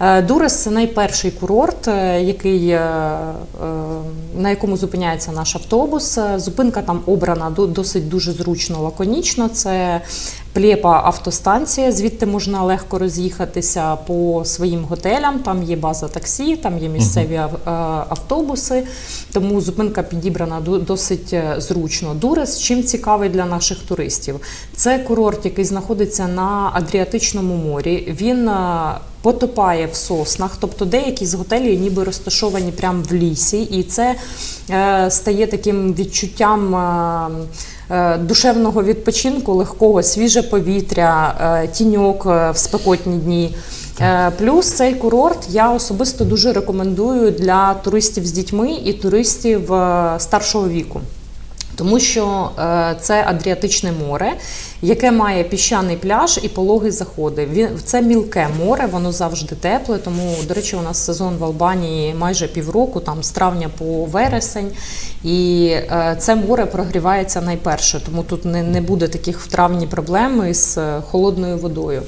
Е, Дурес найперший курорт, е, який, е, на якому зупиняється наш автобус. Зупинка там обрана до- досить дуже зручно, лаконічно. Це Плєпа автостанція, звідти можна легко роз'їхатися по своїм готелям. Там є база таксі, там є місцеві е, автобуси. Тому зупинка підібрана досить е, зручно. Дурес чим цікавий для наших туристів? Це курорт, який знаходиться на Адріатичному морі. Він е, потопає в соснах, тобто деякі з готелів ніби розташовані прямо в лісі, і це е, стає таким відчуттям. е, е, Душевного відпочинку, легкого, свіже повітря, е, тіньок е, в спекотні дні. Е, Плюс цей курорт я особисто дуже рекомендую для туристів з дітьми і туристів е, старшого віку. Тому що е, це Адріатичне море, яке має піщаний пляж і пологі заходи. Це мілке море, воно завжди тепле. Тому, до речі, у нас сезон в Албанії майже півроку, там з травня по вересень. І е, це море прогрівається найперше, тому тут не, не буде таких в травні проблем із е, холодною водою.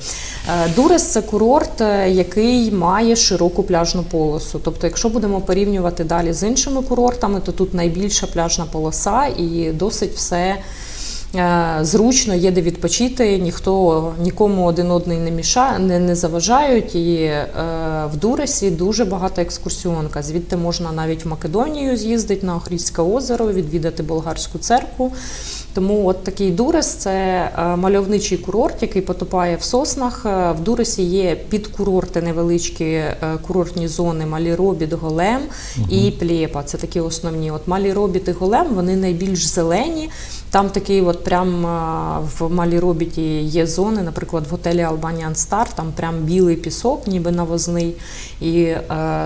Дурес це курорт, який має широку пляжну полосу. Тобто, якщо будемо порівнювати далі з іншими курортами, то тут найбільша пляжна полоса і досить все. е, Зручно є де відпочити, ніхто нікому один одний не міша, не, не заважають. І е, в Дуресі дуже багато екскурсіонка. Звідти можна навіть в Македонію з'їздити на Охрідське озеро, відвідати болгарську церкву. Тому от такий Дурес це е, мальовничий курорт, який потопає в соснах. Е, В Дуресі є підкурорти невеличкі е, курортні зони Маліробіт, Голем і Плєпа. Це такі основні. От Маліробіт і Голем вони найбільш зелені. Там такий, от прям в Маліробіті є зони, наприклад, в готелі Albanian Star, там прям білий пісок, ніби навозний, і е,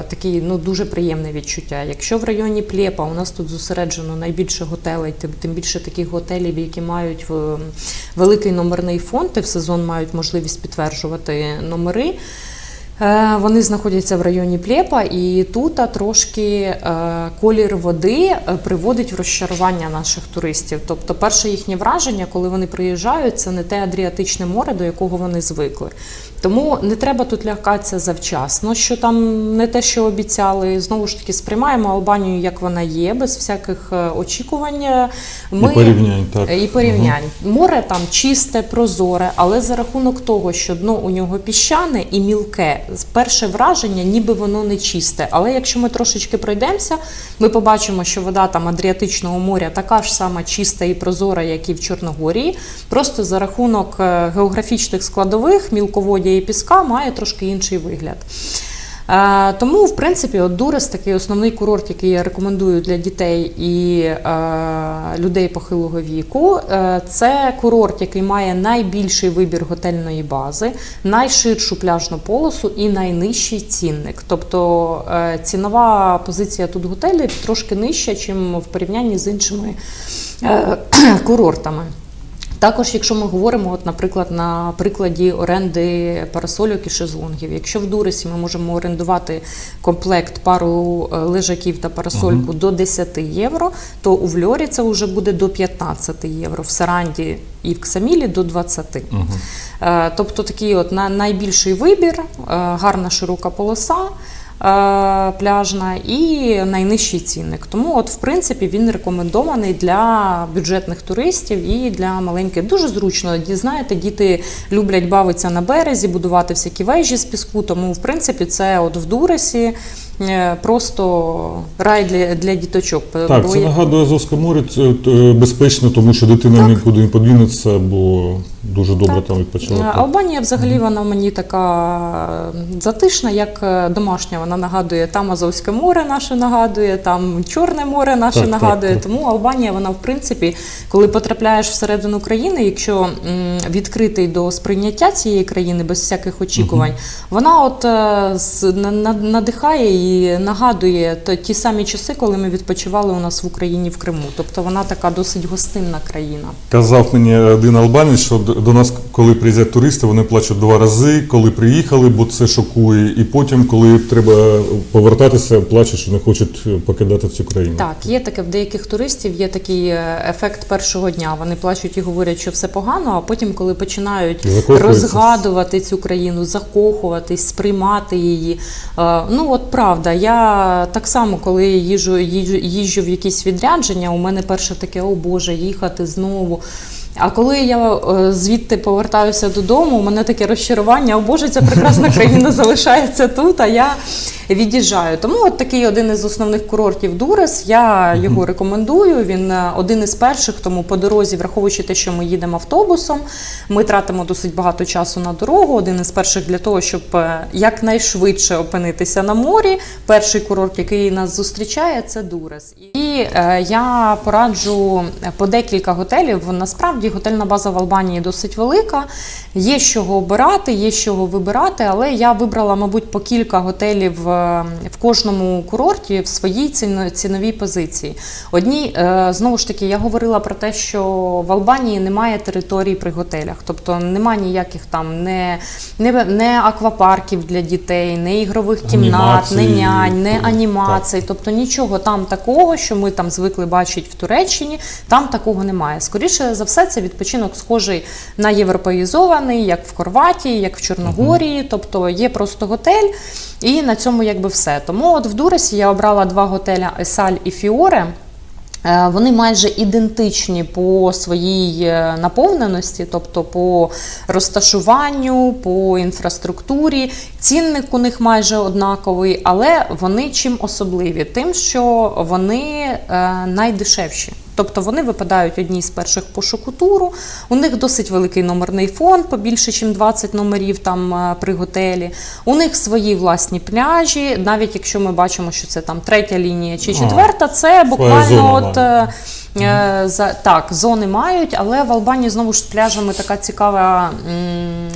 такий ну дуже приємне відчуття. Якщо в районі Плєпа у нас тут зосереджено найбільше готелей, тим, тим більше таких готелів, які мають в, великий номерний фонд, і в сезон мають можливість підтверджувати номери. Е, Вони знаходяться в районі Плєпа, і тут трошки е, колір води е, приводить в розчарування наших туристів. Тобто, перше їхнє враження, коли вони приїжджають, це не те Адріатичне море, до якого вони звикли. Тому не треба тут лякатися завчасно, що там не те, що обіцяли. Знову ж таки, сприймаємо Албанію, як вона є, без всяких е, очікувань. І порівнянь, так. І порівнянь. Море там чисте, прозоре, але за рахунок того, що дно у нього піщане і мілке, перше враження, ніби воно не чисте. Але якщо ми трошечки пройдемося, ми побачимо, що вода там Адріатичного моря така ж сама чиста і прозора, як і в Чорногорії. Просто за рахунок е, географічних складових мілководдя і піска має трошки інший вигляд. Е, Тому, в принципі, от Дурес такий основний курорт, який я рекомендую для дітей і е, людей похилого віку. Е, Це курорт, який має найбільший вибір готельної бази, найширшу пляжну полосу і найнижчий цінник. Тобто е, цінова позиція тут готелів трошки нижча, ніж в порівнянні з іншими е, курортами. Також, якщо ми говоримо, от, наприклад, на прикладі оренди парасольок і шезлонгів, якщо в Дуресі ми можемо орендувати комплект пару е, лежаків та парасольку до 10 євро, то у Вльорі це вже буде до 15 євро, в Саранді і в Ксамілі до 20. Е, Тобто такий от найбільший вибір, е, гарна широка полоса. Е, Пляжна і найнижчий цінник. Тому, от, в принципі, він рекомендований для бюджетних туристів і для маленьких. Дуже зручно. Знаєте, діти люблять бавитися на березі, будувати всякі вежі з піску. Тому, в принципі, це от в Дуресі просто рай для, для діточок. Так, Бо це я- нагадує Азовське море, це е, безпечно, тому що дитина нікуди не подвінеться, бо дуже добре Так. там Е, відпочивати. Албанія взагалі вона мені така е, затишна, як е, домашня. Вона нагадує там Азовське море наше нагадує, там Чорне море наше Так, так, нагадує. так. Тому Албанія, вона в принципі, коли потрапляєш всередину країни, якщо відкритий до сприйняття цієї країни без всяких очікувань, вона от е, на- на- надихає і нагадує то- ті самі часи, коли ми відпочивали у нас в Україні в Криму. Тобто вона така досить гостинна країна. Казав мені один албанець, що до нас, коли приїздять туристи, вони плачуть два рази, коли приїхали, бо це шокує. І потім, коли треба повертатися, плачуть, що не хочуть покидати цю країну. Так, є таке в деяких туристів, є такий е, ефект першого дня. Вони плачуть і говорять, що все погано, а потім, коли починають розгадувати цю країну, закохуватись, сприймати її. е, Ну от правда, я так само, коли їжу, їжу, їжджу в якісь відрядження, у мене перше таке, о Боже, їхати знову. А коли я е, звідти повертаюся додому, у мене таке розчарування, о Боже, ця прекрасна країна залишається тут, а я від'їжджаю. Тому от такий один із основних курортів Дурес. Я його рекомендую. Він е, один із перших, тому по дорозі, враховуючи те, що ми їдемо автобусом, ми тратимо досить багато часу на дорогу. Один із перших для того, щоб е, якнайшвидше опинитися на морі. Перший курорт, який нас зустрічає, це Дурес. І я пораджу по декілька готелів. Насправді готельна база в Албанії досить велика. Є з чого обирати, є з чого вибирати, але я вибрала, мабуть, по кілька готелів е, в кожному курорті в своїй ціновій позиції. Одні, е, знову ж таки, я говорила про те, що в Албанії немає територій при готелях, тобто немає ніяких там не, не, не аквапарків для дітей, не ігрових кімнат, не нянь, не анімацій. Тобто нічого там такого, що ми там звикли бачити в Туреччині, там такого немає. Скоріше за все, це відпочинок схожий на європеїзований, як в Хорватії, як в Чорногорії. Тобто є просто готель, і на цьому якби все. Тому от в Дуресі я обрала два готеля Есаль і Фіоре. Е, Вони майже ідентичні по своїй е, наповненості, тобто по розташуванню, по інфраструктурі. Цінник у них майже однаковий, але вони чим особливі? Тим, що вони е, найдешевші. Тобто вони випадають одні з перших пошуку туру. У них досить великий номерний фонд, побільше, ніж 20 номерів там е, при готелі. У них свої власні пляжі. Навіть якщо ми бачимо, що це там третя лінія чи четверта, це буквально зона от. Е, За, так, зони мають, але в Албанії знову ж з пляжами така цікава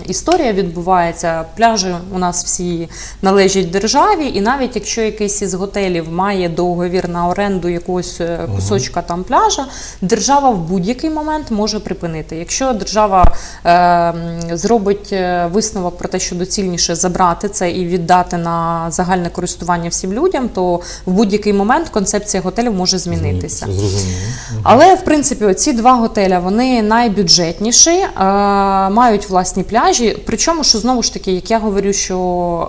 історія відбувається. Пляжі у нас всі належать державі, і навіть якщо якийсь із готелів має договір на оренду якогось е, кусочка там пляжа, держава в будь-який момент може припинити. Якщо держава е, зробить е, висновок про те, що доцільніше забрати це і віддати на загальне користування всім людям, то в будь-який момент концепція готелів може змінитися. Зрозуміло. Але в принципі ці два готеля вони найбюджетніші, е, мають власні пляжі. Причому, що знову ж таки, як я говорю, що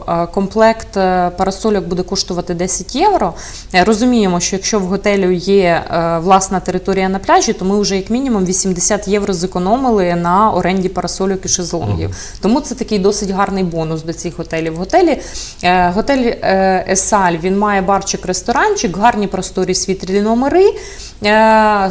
е, комплект е, парасольок буде коштувати 10 євро. Розуміємо, що якщо в готелю є власна територія на пляжі, то ми вже як мінімум 80 євро зекономили на оренді парасольок і шезлонгів. Тому це такий досить гарний бонус до цих готелів. Готелі готель Есаль він має барчик, ресторанчик, гарні просторі світлі номери.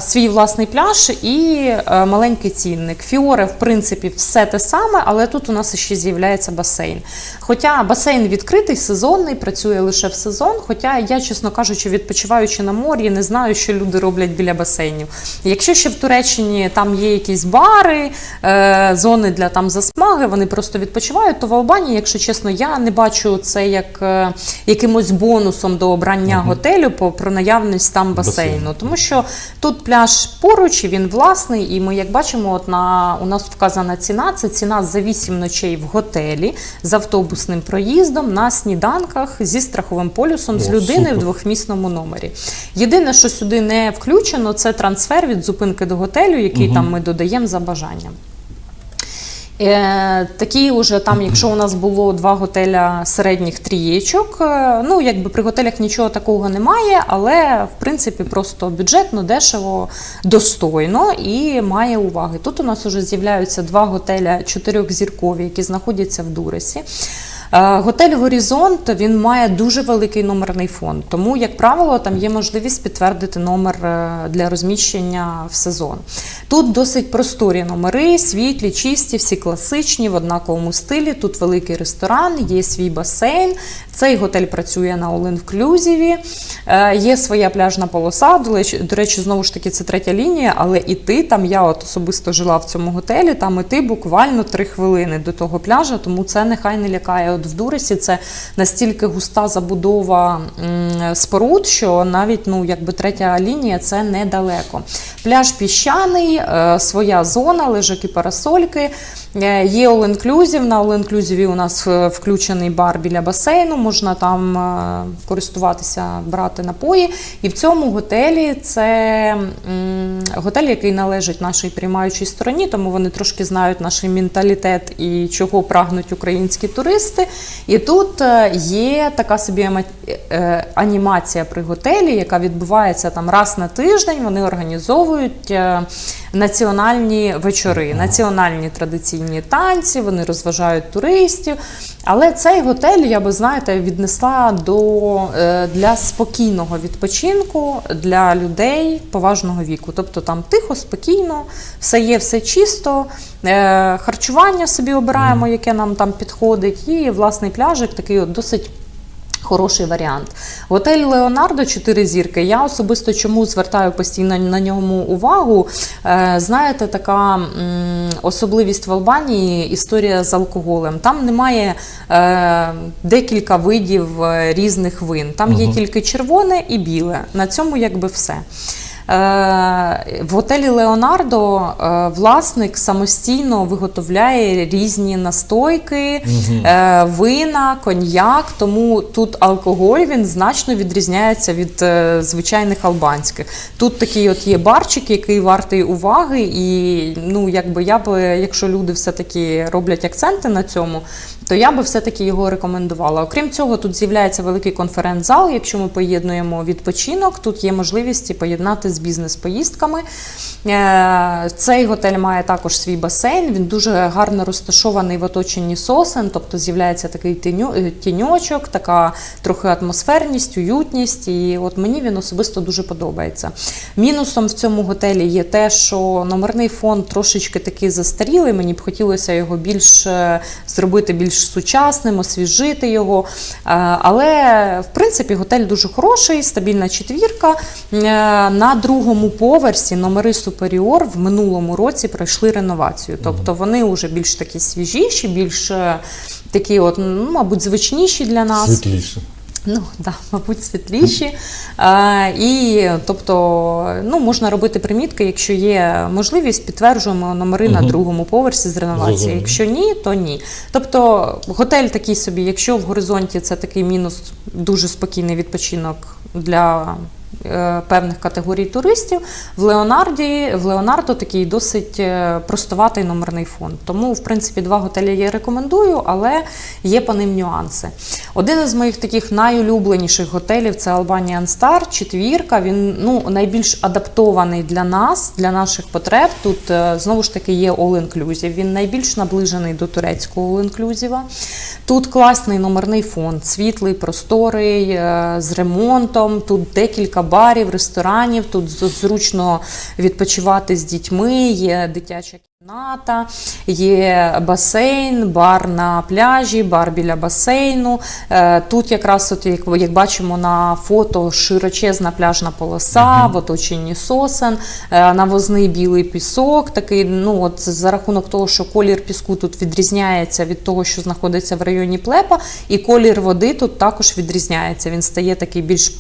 Свій власний пляж і е, маленький цінник. Фіоре, в принципі, все те саме, але тут у нас ще з'являється басейн. Хоча басейн відкритий, сезонний, працює лише в сезон. Хоча я, чесно кажучи, відпочиваючи на морі, не знаю, що люди роблять біля басейнів. Якщо ще в Туреччині там є якісь бари, е, зони для там засмаги, вони просто відпочивають, то в Албанії, якщо чесно, я не бачу це як е, якимось бонусом до обрання готелю по про наявність там басейну. Басейну. Тому що тут пляж поруч, він власний, і ми, як бачимо, от на у нас вказана ціна. Це ціна за 8 ночей в готелі з автобусним проїздом на сніданках зі страховим полюсом з людини супер. в двохмісному номері. Єдине, що сюди не включено, це трансфер від зупинки до готелю, який там ми додаємо за бажанням. Е, такі уже там, якщо у нас було два готеля середніх трієчок, е, ну якби при готелях нічого такого немає, але в принципі просто бюджетно, дешево, достойно і має уваги. Тут у нас вже з'являються два готеля чотирьохзіркові, які знаходяться в Дуресі. Е, Готель Горізонт він має дуже великий номерний фонд, тому, як правило, там є можливість підтвердити номер е, для розміщення в сезон. Тут досить просторі номери, світлі, чисті, всі класичні, в однаковому стилі. Тут великий ресторан, є свій басейн. Цей готель працює на all-inclusive, е, є своя пляжна полоса. До речі, знову ж таки, це третя лінія, але іти там я от особисто жила в цьому готелі, там іти буквально три хвилини до того пляжа, тому це нехай не лякає от в Дурисі це настільки густа забудова споруд, що навіть ну, якби третя лінія це недалеко. Пляж піщаний, е, своя зона, лежаки парасольки. Е, Є all-inclusive. На all-inclusive у нас е, включений бар біля басейну, можна там е, користуватися, брати напої. І в цьому готелі це готель, який належить нашій приймаючій стороні, тому вони трошки знають наш менталітет і чого прагнуть українські туристи. І тут є така собі анімація при готелі, яка відбувається там раз на тиждень. Вони організовують національні вечори, національні традиційні танці, вони розважають туристів. Але цей готель, я би знаєте, віднесла до е, для спокійного відпочинку для людей поважного віку. Тобто там тихо, спокійно, все є, все чисто. е, Харчування собі обираємо, яке нам там підходить, і власний пляжик такий от досить. Хороший варіант. Готель Леонардо 4 зірки. Я особисто чому звертаю постійно на ньому увагу. Е, знаєте, така особливість в Албанії історія з алкоголем. Там немає е, декілька видів е, різних вин. Там є тільки червоне і біле. На цьому якби все. Е, В готелі Леонардо е, власник самостійно виготовляє різні настойки, е, вина, коньяк. Тому тут алкоголь він значно відрізняється від звичайних албанських. Тут такий от є барчик, який вартий уваги, і ну якби я би, якщо люди все-таки роблять акценти на цьому, то я би все-таки його рекомендувала. Окрім цього, тут з'являється великий конференц-зал. Якщо ми поєднуємо відпочинок, тут є можливість поєднати з бізнес-поїздками. Е, Цей готель має також свій басейн. Він дуже гарно розташований в оточенні сосен, тобто з'являється такий е, тіньочок, така трохи атмосферність, уютність. І от мені він особисто дуже подобається. Мінусом в цьому готелі є те, що номерний фонд трошечки такий застарілий. Мені б хотілося його більш е, зробити більш сучасним, освіжити його. Але в принципі готель дуже хороший, стабільна четвірка. На другому поверсі номери Суперіор в минулому році пройшли реновацію. Тобто вони вже більш такі свіжіші, більш е, такі, от, ну, мабуть, звичніші для нас. Світліше. Ну, да, мабуть, світліші. А, і тобто, ну, можна робити примітки, якщо є можливість, підтверджуємо номери на другому поверсі з реновації. Якщо ні, то ні. Тобто, готель такий собі, якщо в горизонті це такий мінус, дуже спокійний відпочинок для. Е, Певних категорій туристів в Леонарді в Леонардо такий досить е, простуватий номерний фонд. Тому, в принципі, два готелі я рекомендую, але є по ним нюанси. Один із моїх таких найулюбленіших готелів це Albanian Star, четвірка. Він ну, найбільш адаптований для нас, для наших потреб. Тут е, знову ж таки є all-inclusive. Він найбільш наближений до турецького all-inclusive. Тут класний номерний фонд, світлий, просторий, з ремонтом. Тут декілька барів, ресторанів. Тут зручно відпочивати з дітьми. Є дитяча кімната, є басейн, бар на пляжі, бар біля басейну. Е, Тут якраз, от, як, як бачимо на фото, широчезна пляжна полоса в оточенні сосен, е, навозний білий пісок. Такий, ну от за рахунок того, що колір піску тут відрізняється від того, що знаходиться в районі плепа, і колір води тут також відрізняється. Він стає такий більш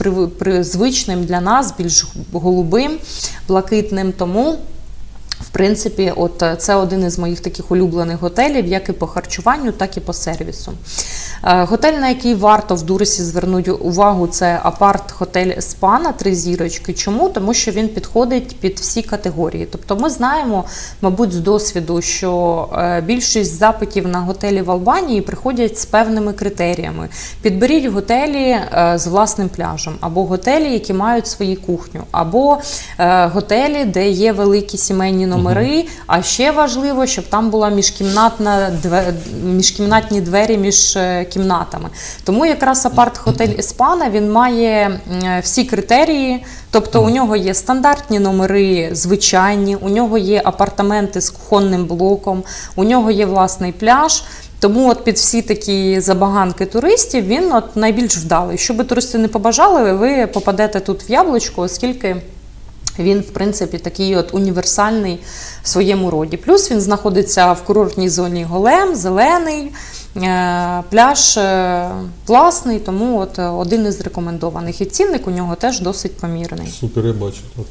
звичним для нас, більш голубим, блакитним. Тому. В принципі, от е, це один із моїх таких улюблених готелів, як і по харчуванню, так і по сервісу. Е, Готель, на який варто в Дурисі звернути увагу, це апарт-готель Спана три зірочки. Чому? Тому що він підходить під всі категорії. Тобто, ми знаємо, мабуть, з досвіду, що е, більшість запитів на готелі в Албанії приходять з певними критеріями. Підберіть готелі з власним пляжем, або готелі, які мають свою кухню, або готелі, де є великі сімейні номери. А ще важливо, щоб там була міжкімнатна міжкімнатні двері між е, кімнатами. Тому якраз апарт-готель Еспана він має всі критерії. Тобто у нього є стандартні номери, звичайні, у нього є апартаменти з кухонним блоком, у нього є власний пляж. Тому от під всі такі забаганки туристів він от найбільш вдалий. Що би туристи не побажали, ви попадете тут в яблучко, оскільки він, в принципі, такий от універсальний в своєму роді. Плюс він знаходиться в курортній зоні Голем, зелений. Е, Пляж е, класний, тому от е, один із рекомендованих. І цінник у нього теж досить помірний. Супер, я бачу. Так.